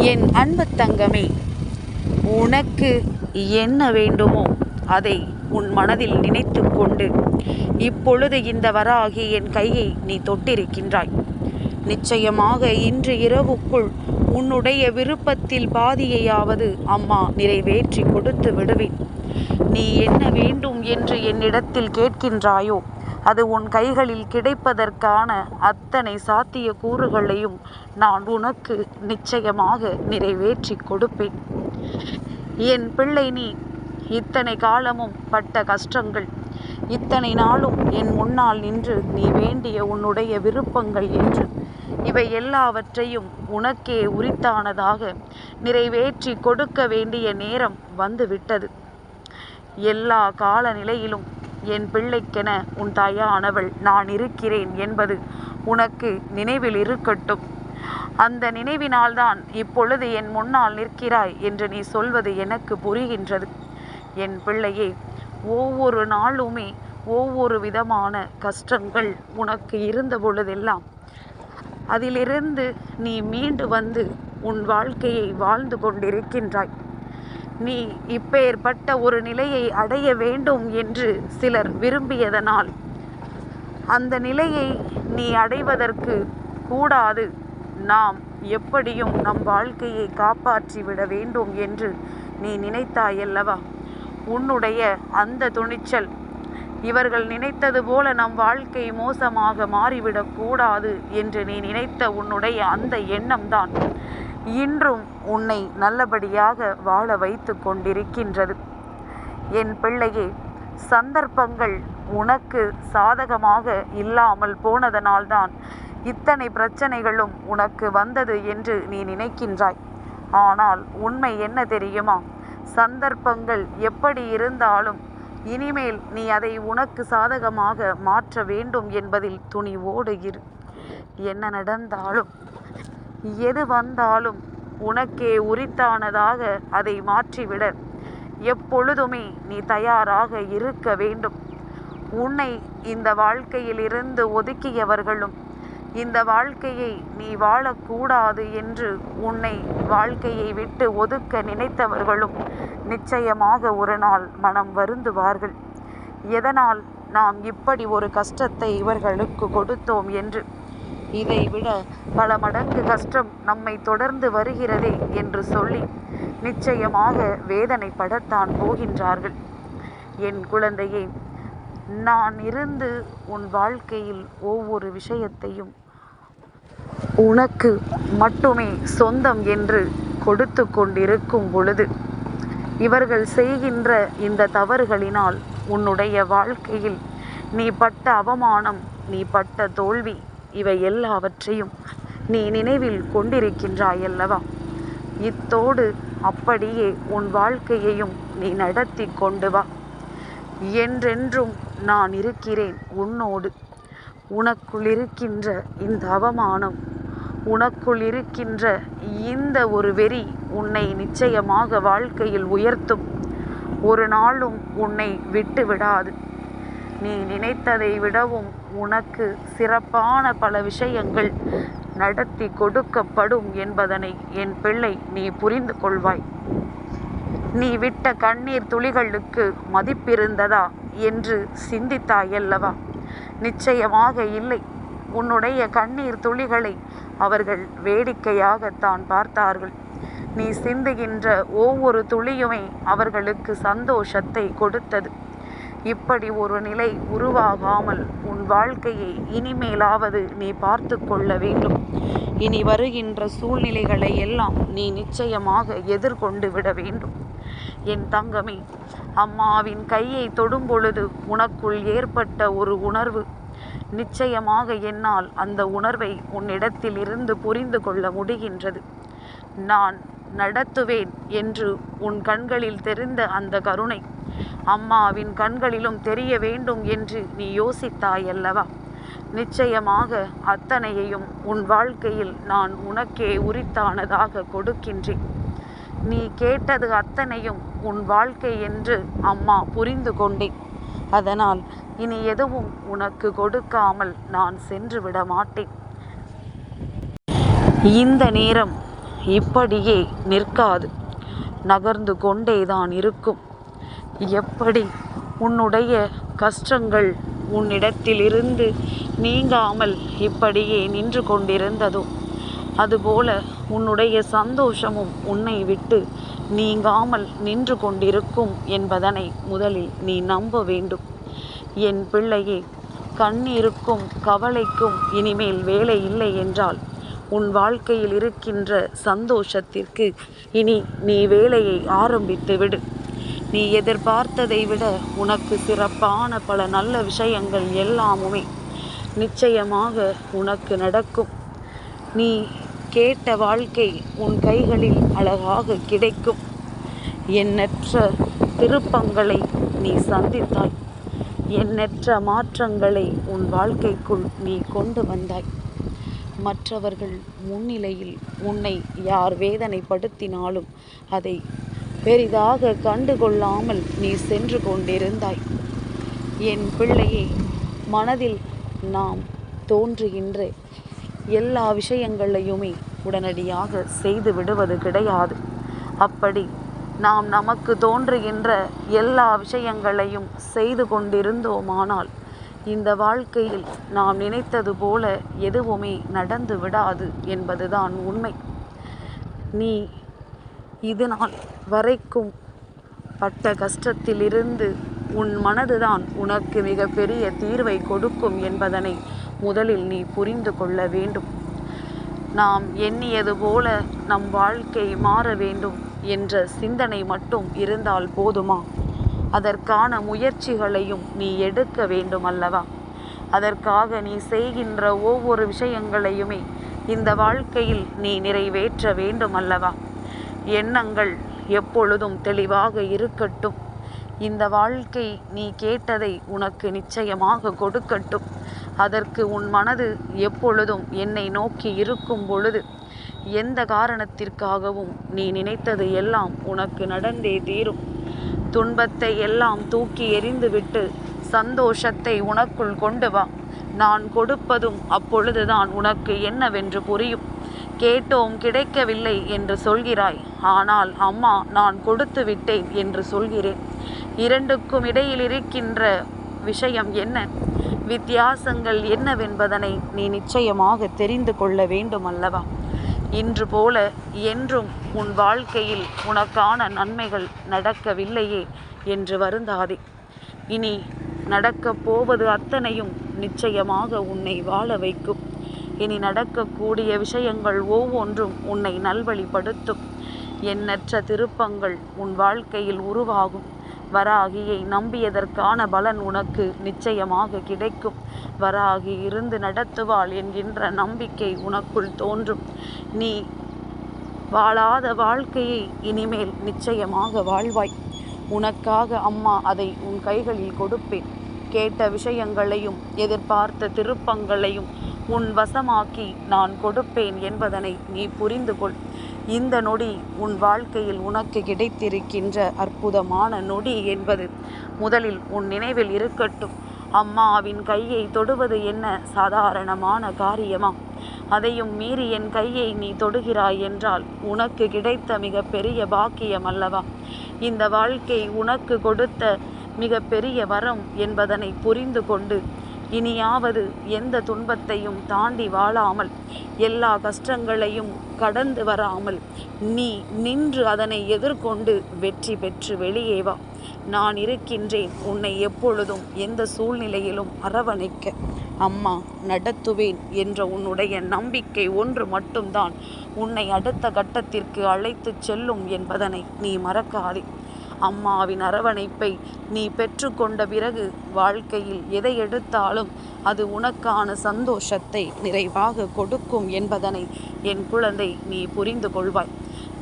என் அன்பு தங்கமே உனக்கு என்ன வேண்டுமோ அதை உன் மனதில் நினைத்து கொண்டு இப்பொழுது இந்த வராகி என் கையை நீ தொட்டிருக்கின்றாய். நிச்சயமாக இன்று இரவுக்குள் உன்னுடைய விருப்பத்தில் பாதியையாவது அம்மா நிறைவேற்றி கொடுத்து விடுவேன். நீ என்ன வேண்டும் என்று என்னிடத்தில் கேட்கின்றாயோ அது உன் கைகளில் கிடைப்பதற்கான அத்தனை சாத்திய கூறுகளையும் நான் உனக்கு நிச்சயமாக நிறைவேற்றி கொடுப்பேன். என் பிள்ளை நீ இத்தனை காலமும் பட்ட கஷ்டங்கள் இத்தனை நாளும் என் முன்னால் நின்று நீ வேண்டிய உன்னுடைய விருப்பங்கள் என்று இவை எல்லாவற்றையும் உனக்கே உரித்தானதாக நிறைவேற்றி கொடுக்க வேண்டிய நேரம் வந்துவிட்டது. எல்லா காலநிலையிலும் என் பிள்ளைக்கென உன் தாயானவள் நான் இருக்கிறேன் என்பது உனக்கு நினைவில் இருக்கட்டும். அந்த நினைவினால்தான் இப்பொழுது என் முன்னால் நிற்கிறாய் என்று நீ சொல்வது எனக்கு புரிகின்றது. என் பிள்ளையே ஒவ்வொரு நாளுமே ஒவ்வொரு விதமான கஷ்டங்கள் உனக்கு இருந்த பொழுதெல்லாம் அதிலிருந்து நீ மீண்டு வந்து உன் வாழ்க்கையை வாழ்ந்து கொண்டிருக்கின்றாய். நீ இப்பேற்பட்ட ஒரு நிலையை அடைய வேண்டும் என்று சிலர் விரும்பியதனால். அந்த நிலையை நீ அடைவதற்கு கூடாது. நாம் எப்படியும் நம் வாழ்க்கையை காப்பாற்றி விட வேண்டும் என்று நீ நினைத்தாயல்லவா? உன்னுடைய அந்த துணிச்சல் இவர்கள் நினைத்தது போல நம் வாழ்க்கை மோசமாக மாறிவிடக்கூடாது என்று நீ நினைத்த உன்னுடைய அந்த எண்ணம்தான். இன்றும் உன்னை நல்லபடியாக வாழ வைத்து கொண்டிருக்கின்றது. என் பிள்ளையே சந்தர்ப்பங்கள் உனக்கு சாதகமாக இல்லாமல் போனதனால்தான் இத்தனை பிரச்சனைகளும் உனக்கு வந்தது என்று நீ நினைக்கின்றாய். ஆனால் உண்மை என்ன தெரியுமா? சந்தர்ப்பங்கள் எப்படி இருந்தாலும் இனிமேல் நீ அதை உனக்கு சாதகமாக மாற்ற வேண்டும் என்பதில் துணிவோடு இரு. என்ன நடந்தாலும் எது வந்தாலும் உனக்கே உரித்தானதாக அதை மாற்றிவிட. எப்பொழுதுமே நீ தயாராக இருக்க வேண்டும். உன்னை இந்த வாழ்க்கையிலிருந்து ஒதுக்கியவர்களும் இந்த வாழ்க்கையை நீ வாழக்கூடாது என்று உன்னை வாழ்க்கையை விட்டு ஒதுக்க நினைத்தவர்களும் நிச்சயமாக ஒரு நாள் மனம் வருந்துவார்கள். எதனால் நாம் இப்படி ஒரு கஷ்டத்தை இவர்களுக்கு கொடுத்தோம் என்று இதைவிட பல மடங்கு கஷ்டம் நம்மை தொடர்ந்து வருகிறதே என்று சொல்லி நிச்சயமாக வேதனைப்படத்தான் போகின்றார்கள். என் குழந்தையே நான் இருந்து உன் வாழ்க்கையில் ஒவ்வொரு விஷயத்தையும் உனக்கு மட்டுமே சொந்தம் என்று கொடுத்து கொண்டிருக்கும் பொழுது இவர்கள் செய்கின்ற இந்த தவறுகளினால் உன்னுடைய வாழ்க்கையில் நீ பட்ட அவமானம் நீ பட்ட தோல்வி இவை எல்லாவற்றையும் நீ நினைவில் கொண்டிருக்கின்றாயல்லவா? இத்தோடு அப்படியே உன் வாழ்க்கையையும் நீ நடத்தி கொண்டு வா. என்றென்றும் நான் இருக்கிறேன் உன்னோடு. உனக்குள் இருக்கின்ற இந்த அவமானம் உனக்குள் இருக்கின்ற இந்த ஒரு வெறி உன்னை நிச்சயமாக வாழ்க்கையில் உயர்த்தும். ஒரு நாளும் உன்னை விட்டு விடாது நீ நினைத்ததை விடவும் உனக்கு சிறப்பான பல விஷயங்கள் நடத்தி கொடுக்கப்படும் என்பதனை என் பிள்ளை நீ புரிந்து கொள்வாய். நீ விட்ட கண்ணீர் துளிகளுக்கு மதிப்பிருந்ததா என்று சிந்தித்தாயல்லவா? நிச்சயமாக இல்லை. உன்னுடைய கண்ணீர் துளிகளை அவர்கள் வேடிக்கையாகத்தான் பார்த்தார்கள். நீ சிந்துகின்ற ஒவ்வொரு துளியுமே அவர்களுக்கு சந்தோஷத்தை கொடுத்தது. இப்படி ஒரு நிலை உருவாகாமல் உன் வாழ்க்கையை இனிமேலாவது நீ பார்த்து கொள்ள வேண்டும். இனி வருகின்ற சூழ்நிலைகளை எல்லாம் நீ நிச்சயமாக எதிர்கொண்டு விட வேண்டும். என் தங்கமே அம்மாவின் கையை தொடும் பொழுது உனக்குள் ஏற்பட்ட ஒரு உணர்வு. நிச்சயமாக என்னால் அந்த உணர்வை உன்னிடத்தில் இருந்து புரிந்து கொள்ள முடிகின்றது. நான் நடத்துவேன் என்று உன் கண்களில் தெரிந்த அந்த கருணை அம்மாவின் கண்களிலும் தெரிய வேண்டும் என்று நீ யோசித்தாயல்லவா? நிச்சயமாக அத்தனையையும் உன் வாழ்க்கையில் நான் உனக்கே உரித்தானதாக கொடுக்கின்றேன். நீ கேட்டது அத்தனையும் உன் வாழ்க்கை என்று அம்மா புரிந்து கொண்டேன். அதனால் இனி எதுவும் உனக்கு கொடுக்காமல் நான் சென்று விட மாட்டேன். இந்த நேரம் இப்படியே நிற்காது. நகர்ந்து கொண்டேதான் இருக்கும். எப்படி உன்னுடைய கஷ்டங்கள் உன்னிடத்திலிருந்து நீங்காமல் இப்படியே நின்று கொண்டிருந்ததோ? அதுபோல உன்னுடைய சந்தோஷமும் உன்னை விட்டு நீங்காமல் நின்று கொண்டிருக்கும் என்பதனை முதலில் நீ நம்ப வேண்டும். என் பிள்ளையே கண்ணீருக்கும் கவலைக்கும் இனிமேல் வேலை இல்லை என்றால் உன் வாழ்க்கையில் இருக்கின்ற சந்தோஷத்திற்கு இனி நீ வேலையை ஆரம்பித்து விடு. நீ எதிர்பார்த்ததை விட உனக்கு சிறப்பான பல நல்ல விஷயங்கள் எல்லாமுமே நிச்சயமாக உனக்கு நடக்கும். நீ கேட்ட வாழ்க்கை உன் கைகளில் அழகாக கிடைக்கும். எண்ணற்ற திருப்பங்களை நீ சந்தித்தாய். எண்ணற்ற மாற்றங்களை உன் வாழ்க்கைக்குள் நீ கொண்டு வந்தாய். மற்றவர்கள் முன்னிலையில் உன்னை யார் வேதனைப்படுத்தினாலும் அதை பெரிதாக கண்டுகொள்ளாமல் நீ சென்று கொண்டிருந்தாய். என் பிள்ளையே மனதில் நாம் தோன்றுகின்ற எல்லா விஷயங்களையுமே உடனடியாக செய்து விடுவது கிடையாது. அப்படி நாம் நமக்கு தோன்றுகின்ற எல்லா விஷயங்களையும் செய்து கொண்டிருந்தோமானால் இந்த வாழ்க்கையில் நாம் நினைத்தது போல எதுவுமே நடந்து விடாது என்பதுதான் உண்மை. நீ இது நாள் வரைக்கும் பட்ட கஷ்டத்திலிருந்து உன் மனதுதான் உனக்கு மிகப்பெரிய தீர்வை கொடுக்கும் என்பதனை முதலில் நீ புரிந்து கொள்ள வேண்டும். நாம் எண்ணியது போல நம் வாழ்க்கை மாற வேண்டும் என்ற சிந்தனை மட்டும் இருந்தால் போதுமா? அதற்கான முயற்சிகளையும் நீ எடுக்க வேண்டும் அல்லவா? அதற்காக நீ செய்கின்ற ஒவ்வொரு விஷயங்களையுமே இந்த வாழ்க்கையில் நீ நிறைவேற்ற வேண்டும் அல்லவா? எண்ணங்கள் எப்பொழுதும் தெளிவாக இருக்கட்டும். இந்த வாழ்க்கை நீ கேட்டதை உனக்கு நிச்சயமாக கொடுக்கட்டும். அதற்கு உன் மனது எப்பொழுதும் என்னை நோக்கி இருக்கும் பொழுது எந்த காரணத்திற்காகவும் நீ நினைத்தது எல்லாம் உனக்கு நடந்தே தீரும். துன்பத்தை எல்லாம் தூக்கி எறிந்துவிட்டு சந்தோஷத்தை உனக்குள் கொண்டு வா. நான் கொடுப்பதும் அப்பொழுதுதான் உனக்கு என்னவென்று புரியும். கேட்டோம் கிடைக்கவில்லை என்று சொல்கிறாய். ஆனால் அம்மா நான் கொடுத்து விட்டேன் என்று சொல்கிறேன். இரண்டுக்கும் இடையில் இருக்கின்ற விஷயம் என்ன? வித்தியாசங்கள் என்னவென்பதனை நீ நிச்சயமாக தெரிந்து கொள்ள வேண்டும் அல்லவா இன்று போல என்றும் உன் வாழ்க்கையில் உனக்கான நன்மைகள் நடக்கவில்லையே என்று வருந்தாதே. இனி நடக்கப் போவது அத்தனையும் நிச்சயமாக உன்னை வாழ வைக்கும். இனி நடக்கக்கூடிய விஷயங்கள் ஒவ்வொன்றும் உன்னை நல்வழிப்படுத்தும். எண்ணற்ற திருப்பங்கள் உன் வாழ்க்கையில் உருவாகும். வராகியை நம்பியதற்கான பலன் உனக்கு நிச்சயமாக கிடைக்கும். வராகி இருந்து நடத்துவாள் என்கின்ற நம்பிக்கை உனக்குள் தோன்றும். நீ வாழாத வாழ்க்கையை இனிமேல் நிச்சயமாக வாழ்வாய். உனக்காக அம்மா அதை உன் கைகளில் கொடுப்பேன். கேட்ட விஷயங்களையும் எதிர்பார்த்த திருப்பங்களையும் உன் வசமாக்கி நான் கொடுப்பேன் என்பதனை நீ புரிந்து கொள் இந்த நொடி உன் வாழ்க்கையில் உனக்கு கிடைத்திருக்கின்ற அற்புதமான நொடி என்பது. முதலில் உன் நினைவில் இருக்கட்டும். அம்மாவின் கையை தொடுவது என்ன சாதாரணமான காரியமா? அதையும் மீறி என் கையை நீ தொடுகிறாய் என்றால் உனக்கு கிடைத்த மிக பெரிய பாக்கியம் அல்லவா? இந்த வாழ்க்கை உனக்கு கொடுத்த மிக பெரிய வரம் என்பதனை புரிந்து கொண்டு இனியாவது எந்த துன்பத்தையும் தாண்டி வாழாமல் எல்லா கஷ்டங்களையும் கடந்து வராமல் நீ நின்று அதனை எதிர்கொண்டு வெற்றி பெற்று வெளியே வா. நான் இருக்கின்றேன் உன்னை எப்பொழுதும் எந்த சூழ்நிலையிலும் அரவணைக்க. அம்மா நடத்துவேன் என்ற உன்னுடைய நம்பிக்கை ஒன்று மட்டும்தான் உன்னை அடுத்த கட்டத்திற்கு அழைத்துச் செல்லும் என்பதனை நீ மறக்காதே. அம்மாவின் அரவணைப்பை நீ பெற்றுக்கொண்ட பிறகு வாழ்க்கையில் எதை எடுத்தாலும் அது உனக்கான சந்தோஷத்தை நிறைவாக கொடுக்கும் என்பதனை என் குழந்தை நீ புரிந்து கொள்வாய்.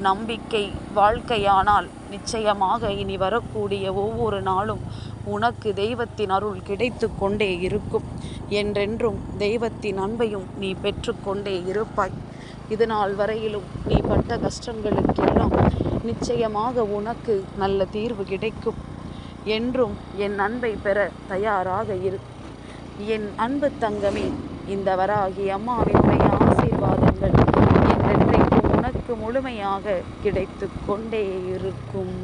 நம்பிக்கை வாழ்க்கையானால் நிச்சயமாக இனி வரக்கூடிய ஒவ்வொரு நாளும் உனக்கு தெய்வத்தின் அருள் கிடைத்து கொண்டே இருக்கும். என்றென்றும் தெய்வத்தின் அன்பையும் நீ பெற்றுக்கொண்டே இருப்பாய். இது நாள் வரையிலும் நீ பட்ட கஷ்டங்களுக்கெல்லாம் நிச்சயமாக உனக்கு நல்ல தீர்வு கிடைக்கும் என்றும் என் அன்பை பெற தயாராக இரு. என் அன்பு தங்கமே இந்த வராகி அம்மாவினுடைய ஆசீர்வாதங்கள் என்றென்றைக்கும் உனக்கு முழுமையாக கிடைத்து கொண்டே இருக்கும்.